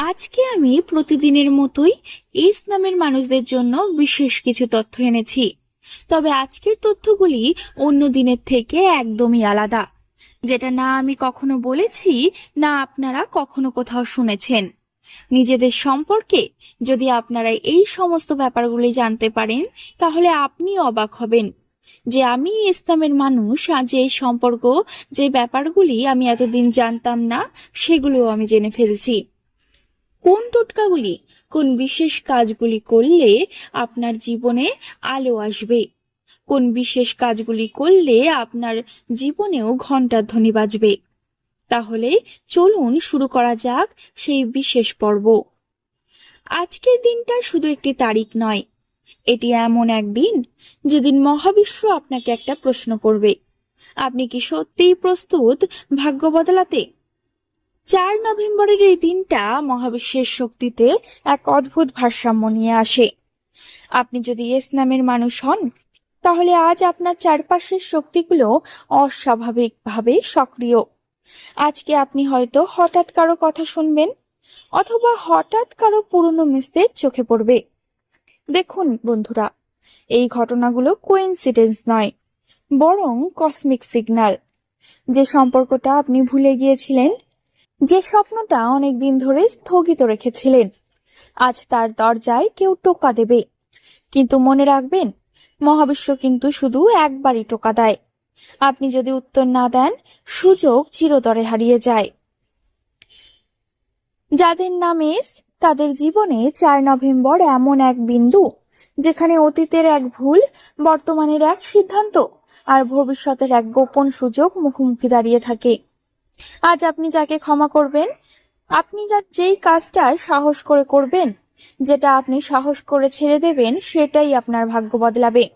আজকে আমি প্রতিদিনের মতোই এস নামের মানুষদের জন্য বিশেষ কিছু তথ্য এনেছি। তবে আজকের তথ্যগুলি অন্য দিনের থেকে একদমই আলাদা। যেটা না আমি কখনো বলেছি, না আপনারা কখনো কোথাও শুনেছেন। নিজেদের সম্পর্কে যদি আপনারা এই সমস্ত ব্যাপারগুলি জানতে পারেন, তাহলে আপনি অবাক হবেন যে আমি ইসলামের মানুষ যে সম্পর্ক, যে ব্যাপারগুলি আমি এতদিন জানতাম না সেগুলো আমি জেনে ফেলছি। কোন টোটকাগুলি, কোন বিশেষ কাজগুলি করলে আপনার জীবনে আলো আসবে? কোন বিশেষ কাজগুলি করলে আপনার জীবনেও ঘণ্টার ধ্বনি বাজবে? তাহলে চলুন শুরু করা যাক সেই বিশেষ পর্ব। আজকের দিনটা শুধু একটি তারিখ নয়। এটি এমন একদিন যেদিন মহাবিশ্ব আপনাকে একটা প্রশ্ন করবে। আপনি কি সত্যিই প্রস্তুত ভাগ্য বদলাতে? চার নভেম্বরের এই দিনটা মহাবিশ্বের শক্তিতে এক অদ্ভুত ভারসাম্য নিয়ে আসে। আপনি যদি এস নামের মানুষ হন, তাহলে আজ আপনার চারপাশের শক্তিগুলো অস্বাভাবিকভাবে সক্রিয়। আজকে আপনি হয়তো হঠাৎ কারও কথা শুনবেন, অথবা হঠাৎ কারও পুরনো মেসেজ চোখে পড়বে। দেখুন বন্ধুরা, এই ঘটনাগুলো কোইন্সিডেন্স নয়, বরং কসমিক সিগন্যাল যে সম্পর্কটা আপনি ভুলে গিয়েছিলেন যে স্বপ্নটা অনেক দিন ধরে স্থগিত রেখেছিলেন। আজ তার দরজায় কেউ টোকা দেবে। কিন্তু মনে রাখবেন, মহাবিশ্ব কিন্তু শুধু একবারই টোকা দেয়। আপনি যদি উত্তর না দেন, সুযোগ চিরতরে হারিয়ে যায়। যাদের নাম এস, তাদের জীবনে চার নভেম্বর এমন এক বিন্দু, যেখানে অতীতের এক ভুল, বর্তমানের এক সিদ্ধান্ত, আর ভবিষ্যতের এক গোপন সুযোগ মুখোমুখি দাঁড়িয়ে থাকে। আজ আপনি যাকে ক্ষমা করবেন, আপনি যা যেই কাজটা সাহস করে করবেন, যেটা আপনি সাহস করে ছেড়ে দেবেন, সেটাই আপনার ভাগ্য বদলাবে।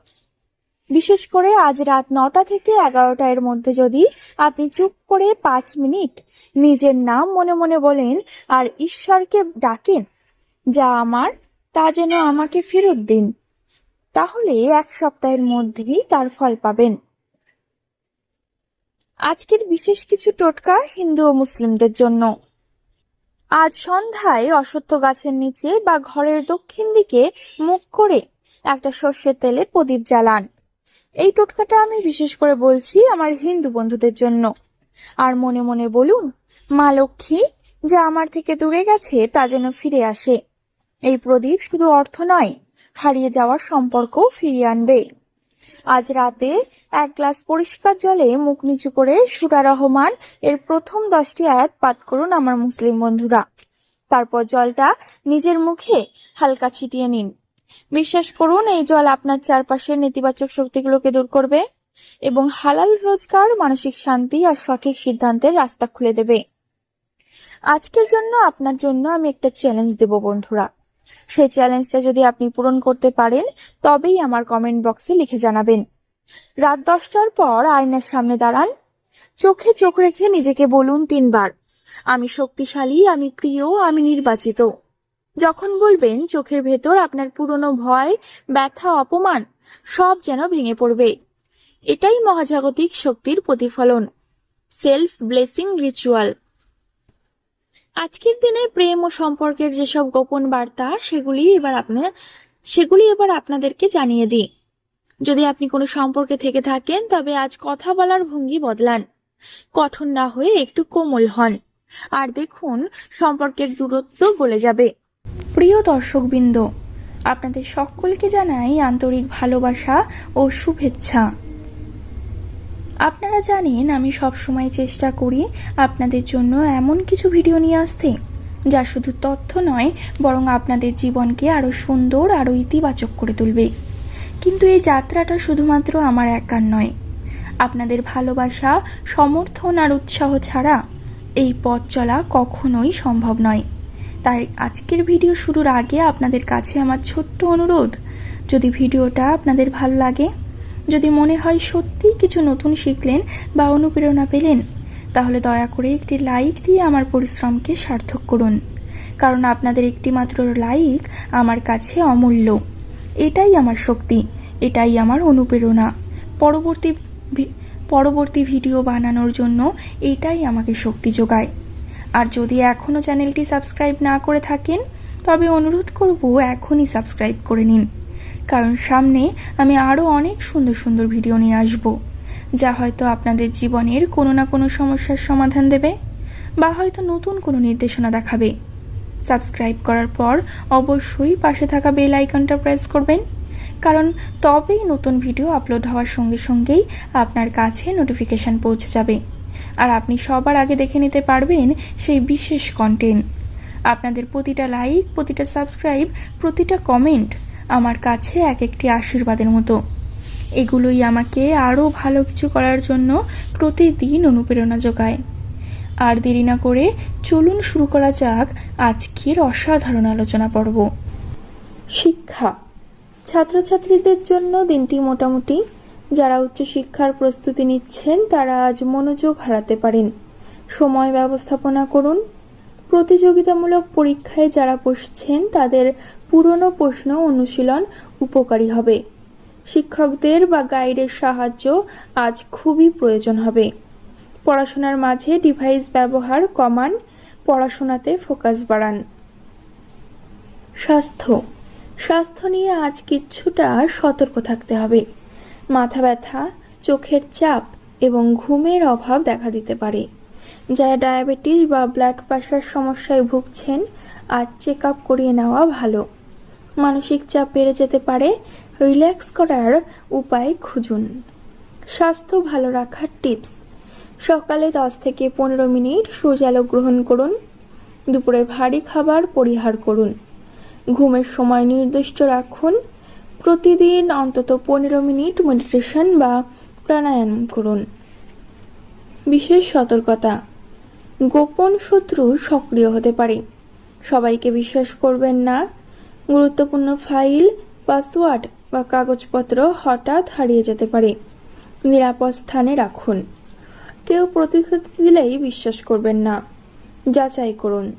বিশেষ করে আজ রাত নটা থেকে এগারোটা এর মধ্যে যদি আপনি চুপ করে পাঁচ মিনিট নিজের নাম মনে মনে বলেন আর ঈশ্বরকে ডাকেন, যা আমার, তা যেন আমাকে ফেরত দিন, তাহলে এক সপ্তাহের মধ্যেই তার ফল পাবেন। আজকের বিশেষ কিছু টোটকা হিন্দু ও মুসলিমদের জন্য। আজ সন্ধ্যায় অশ্বত্থ গাছের নিচে বা ঘরের দক্ষিণ দিকে মুখ করে একটা সর্ষের তেলের প্রদীপ জ্বালান। এই টোটকাটা আমি বিশেষ করে বলছি আমার হিন্দু বন্ধুদের জন্য। আর মনে মনে বলুন, মা লক্ষ্মী যা আমার থেকে দূরে গেছে তা যেন ফিরে আসে। এই প্রদীপ শুধু অর্থ নয়, হারিয়ে যাওয়ার সম্পর্ক ফিরিয়ে আনবে। আজ রাতে এক গ্লাস পরিষ্কার জলে মুখ নিচু করে সুরা রহমান এর প্রথম দশটি আয়াত পাঠ করুন আমার মুসলিম বন্ধুরা। তারপর জলটা নিজের মুখে হালকা ছিটিয়ে নিন। বিশ্বাস করুন, এই জল আপনার চারপাশের নেতিবাচক শক্তিগুলোকে দূর করবে এবং হালাল রোজগার, মানসিক শান্তি আর সঠিক সিদ্ধান্তের রাস্তা খুলে দেবে। আজকের জন্য আপনার জন্য আমি একটা চ্যালেঞ্জ দেব বন্ধুরা। সেই চ্যালেঞ্জটা যদি আপনি পূরণ করতে পারেন, তবেই আমার কমেন্ট বক্সে লিখে জানাবেন। রাত দশটার পর আয়নার সামনে দাঁড়ান। চোখে চোখ রেখে নিজেকে বলুন তিনবার। আমি শক্তিশালী, আমি প্রিয়, আমি নির্বাচিত। যখন বলবেন চোখের ভেতর আপনার পুরনো ভয়, ব্যথা, অপমান, সব যেন ভেঙে পড়বে। এটাই মহাজাগতিক শক্তির প্রতিফলন। সেলফ ব্লেসিং রিচুয়াল আজকের দিনে প্রেম ও সম্পর্কের যেসব গোপন বার্তা, সেগুলি এবার আপনার, সেগুলি এবার আপনাদেরকে জানিয়ে দিই। যদি আপনি কোনো সম্পর্কে থেকে থাকেন, তবে আজ কথা বলার ভঙ্গি বদলান। কঠোর না হয়ে একটু কোমল হন। আর দেখুন, সম্পর্কের দূরত্ব গলে যাবে। প্রিয় দর্শকবৃন্দ, আপনাদের সকলকে জানাই আন্তরিক ভালোবাসা ও শুভেচ্ছা। আপনারা জানেন আমি সব সময় চেষ্টা করি আপনাদের জন্য এমন কিছু ভিডিও নিয়ে আসতে, যা শুধু তথ্য নয়, বরং আপনাদের জীবনকে আরও সুন্দর আরও ইতিবাচক করে তুলবে। কিন্তু এই যাত্রাটা শুধুমাত্র আমার একার নয়। আপনাদের ভালোবাসা, সমর্থন আর উৎসাহ ছাড়া এই পথ চলা কখনোই সম্ভব নয়। তাই আজকের ভিডিও শুরুর আগে আপনাদের কাছে আমার ছোট্ট অনুরোধ, যদি ভিডিওটা আপনাদের ভালো লাগে যদি মনে হয় সত্যিই কিছু নতুন শিখলেন বা অনুপ্রেরণা পেলেন, তাহলে দয়া করে একটি লাইক দিয়ে আমার পরিশ্রমকে সার্থক করুন। কারণ আপনাদের একটি মাত্র লাইক আমার কাছে অমূল্য। এটাই আমার শক্তি, এটাই আমার অনুপ্রেরণা। পরবর্তী পরবর্তী ভিডিও বানানোর জন্য এটাই আমাকে শক্তি যোগায়। আর যদি এখনও চ্যানেলটি সাবস্ক্রাইব না করে থাকেন, তবে অনুরোধ করব এখনই সাবস্ক্রাইব করে নিন। কারণ সামনে আমি আরও অনেক সুন্দর সুন্দর ভিডিও নিয়ে আসব, যা হয়তো আপনাদের জীবনের কোনো না কোনো সমস্যার সমাধান দেবে, বা হয়তো নতুন কোনো নির্দেশনা দেখাবে। সাবস্ক্রাইব করার পর অবশ্যই পাশে থাকা বেল আইকনটা প্রেস করবেন, কারণ তবেই নতুন ভিডিও আপলোড হওয়ার সঙ্গে সঙ্গেই আপনার কাছে নোটিফিকেশন পৌঁছে যাবে। আর আপনি সবার আগে দেখে নিতে পারবেন সেই বিশেষ কন্টেন্ট আপনাদের প্রতিটা লাইক প্রতিটা সাবস্ক্রাইব প্রতিটা কমেন্ট আমার কাছে এক একটি আশীর্বাদের মতো। এগুলোই আমাকে আরও ভালো কিছু করার জন্য প্রতিদিন অনুপ্রেরণা যোগায়। আর দেরি না করে চলুন শুরু করা যাক আজকের অসাধারণ আলোচনা পর্ব। শিক্ষা। ছাত্রছাত্রীদের জন্য দিনটি মোটামুটি। যারা উচ্চশিক্ষার প্রস্তুতি নিচ্ছেন, তারা আজ মনোযোগ হারাতে পারেন। সময় ব্যবস্থাপনা করুন। প্রতিযোগিতামূলক পরীক্ষায় যারা বসছেন, তাদের পুরনো প্রশ্ন অনুশীলন উপকারী হবে। শিক্ষকদের বা গাইডের সাহায্য আজ খুবই প্রয়োজন হবে। পড়াশোনার মাঝে ডিভাইস ব্যবহার কমান, পড়াশোনাতে ফোকাস বাড়ান। স্বাস্থ্য। স্বাস্থ্য নিয়ে আজ কিছুটা সতর্ক থাকতে হবে। মাথা ব্যথা, চোখের চাপ এবং ঘুমের অভাব দেখা দিতে পারে। যারা ডায়াবেটিস বা ব্লাড প্রেশার সমস্যায় ভুগছেন, আজ চেক আপ করিয়ে নেওয়া ভালো। মানসিক চাপ বেড়ে যেতে পারে, রিল্যাক্স করার উপায় খুঁজুন। স্বাস্থ্য ভালো রাখার টিপস। সকালে দশ থেকে পনেরো মিনিট সূর্যালো গ্রহণ করুন। দুপুরে ভারী খাবার পরিহার করুন। ঘুমের সময় নির্দিষ্ট রাখুন। প্রতিদিন অন্তত পনেরো মিনিট মেডিটেশন বা প্রাণায়াম করুন। বিশেষ সতর্কতা। গোপন শত্রু সক্রিয় হতে পারে। সবাইকে বিশ্বাস করবেন না। গুরুত্বপূর্ণ ফাইল, পাসওয়ার্ড বা কাগজপত্র হঠাৎ হারিয়ে যেতে পারে। নিরাপদ স্থানে রাখুন। কেউ প্রতিশ্রুতি দিলেই বিশ্বাস করবেন না। যাচাই করুন।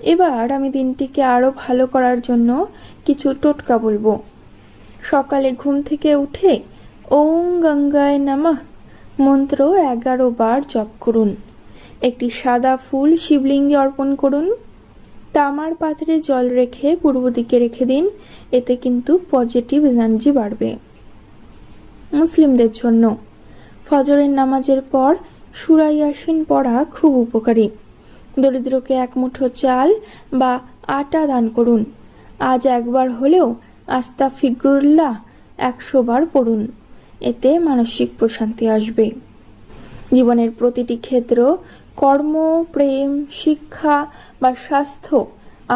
এবার আমি দিনটিকে আরও ভালো করার জন্য কিছু টোটকা বলব। সকালে ঘুম থেকে উঠে ওং গঙ্গায় নামা মন্ত্র এগারো বার জপ করুন। একটি সাদা ফুল শিবলিঙ্গে অর্পণ করুন। তামার পাত্রে জল রেখে পূর্ব দিকে রেখে দিন, এতে কিন্তু পজিটিভ এনার্জি বাড়বে। মুসলিমদের জন্য ফজরের নামাজের পর সুরা ইয়াসিন পড়া খুব উপকারী। দরিদ্রকে এক মুঠো চাল বা আটা দান করুন। আজ একবার হলেও আস্তা ফিকরুল্লাহ একশো বার পড়ুন। এতে মানসিক প্রশান্তি আসবে। জীবনের প্রতিটি ক্ষেত্র কর্ম, প্রেম, শিক্ষা বা স্বাস্থ্য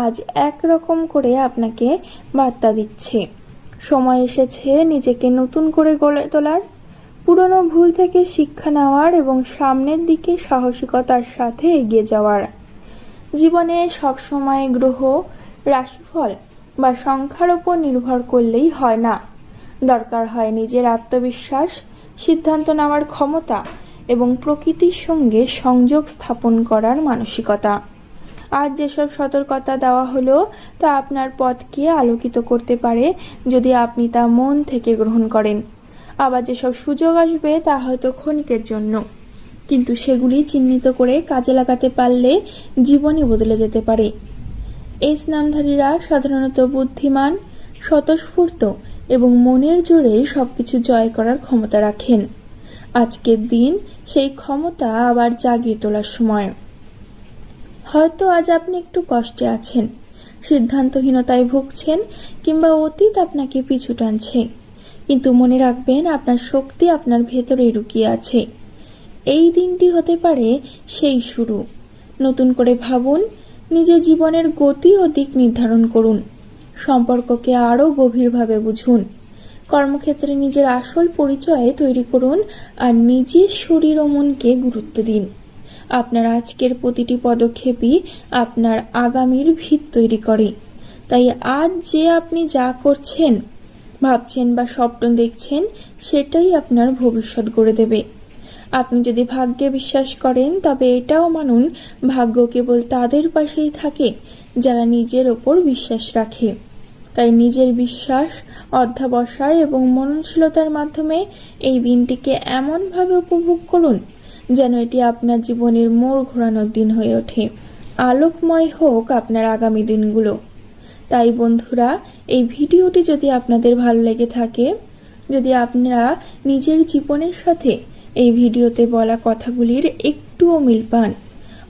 আজ একরকম করে আপনাকে বার্তা দিচ্ছে। সময় এসেছে নিজেকে নতুন করে গড়ে তোলার। পুরনো ভুল থেকে শিক্ষা নেওয়ার এবং সামনের দিকে সাহসিকতার সাথে এগিয়ে যাওয়ার। জীবনে সবসময় গ্রহ, রাশিফল বা সংখ্যার উপর নির্ভর করলেই হয় না। দরকার হয় নিজের আত্মবিশ্বাস, সিদ্ধান্ত নেওয়ার ক্ষমতা এবং প্রকৃতির সঙ্গে সংযোগ স্থাপন করার মানসিকতা। আজ যেসব সতর্কতা দেওয়া হলো, তা আপনার পথকে আলোকিত করতে পারে যদি আপনি তা মন থেকে গ্রহণ করেন। আবার যেসব সুযোগ আসবে, তা হয়তো ক্ষণিকের জন্য। কিন্তু সেগুলি চিহ্নিত করে কাজে লাগাতে পারলে জীবনই বদলে যেতে পারে। এই স্নামধারীরা সাধারণত বুদ্ধিমান, স্বতঃস্ফূর্ত এবং মনের জোরে সবকিছু জয় করার ক্ষমতা রাখেন। আজকের দিন সেই ক্ষমতা আবার জাগিয়ে তোলার সময়। হয়তো আজ আপনি একটু কষ্টে আছেন, সিদ্ধান্তহীনতায় ভুগছেন কিংবা অতীত আপনাকে পিছু টানছে। কিন্তু মনে রাখবেন, আপনার শক্তি আপনার ভেতরে লুকিয়ে আছে। এই দিনটি হতে পারে সেই শুরু। নতুন করে ভাবুন, নিজের জীবনের গতি ও দিক নির্ধারণ করুন। সম্পর্ককে আরও গভীরভাবে বুঝুন। কর্মক্ষেত্রে নিজের আসল পরিচয় তৈরি করুন আর নিজের শরীর ও মনকে গুরুত্ব দিন। আপনার আজকের প্রতিটি পদক্ষেপই আপনার আগামীর ভিত তৈরি করে। তাই আজ যে আপনি যা করছেন, ভাবছেন বা স্বপ্ন দেখছেন, সেটাই আপনার ভবিষ্যৎ গড়ে দেবে। আপনি যদি ভাগ্যে বিশ্বাস করেন, তবে এটাও মানুন, ভাগ্য কেবল তাদের পাশেই থাকে, যারা নিজের ওপর বিশ্বাস রাখে। তাই নিজের বিশ্বাস, অধ্যাবসায় এবং মননশীলতার মাধ্যমে এই দিনটিকে এমনভাবে উপভোগ করুন যেন এটি আপনার জীবনের মোড় ঘোরানোর দিন হয়ে ওঠে। আলোকময় হোক আপনার আগামী দিনগুলো। তাই বন্ধুরা, এই ভিডিওটি যদি আপনাদের ভালো লেগে থাকে, যদি আপনারা নিজের জীবনের সাথে এই ভিডিওতে বলা কথাগুলির একটুও মিল পান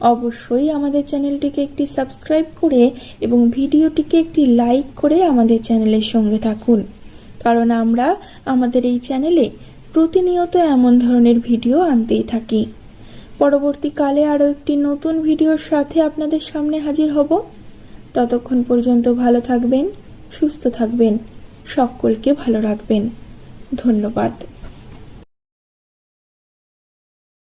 অবশ্যই আমাদের চ্যানেলটিকে একটি সাবস্ক্রাইব করে এবং ভিডিওটিকে একটি লাইক করে আমাদের চ্যানেলের সঙ্গে থাকুন। কারণ আমরা আমাদের এই চ্যানেলে প্রতিনিয়ত এমন ধরনের ভিডিও আনতেই থাকি। পরবর্তীকালে আরও একটি নতুন ভিডিওর সাথে আপনাদের সামনে হাজির হব। ততক্ষণ পর্যন্ত ভালো থাকবেন, সুস্থ থাকবেন, সকলকে ভালো রাখবেন। ধন্যবাদ।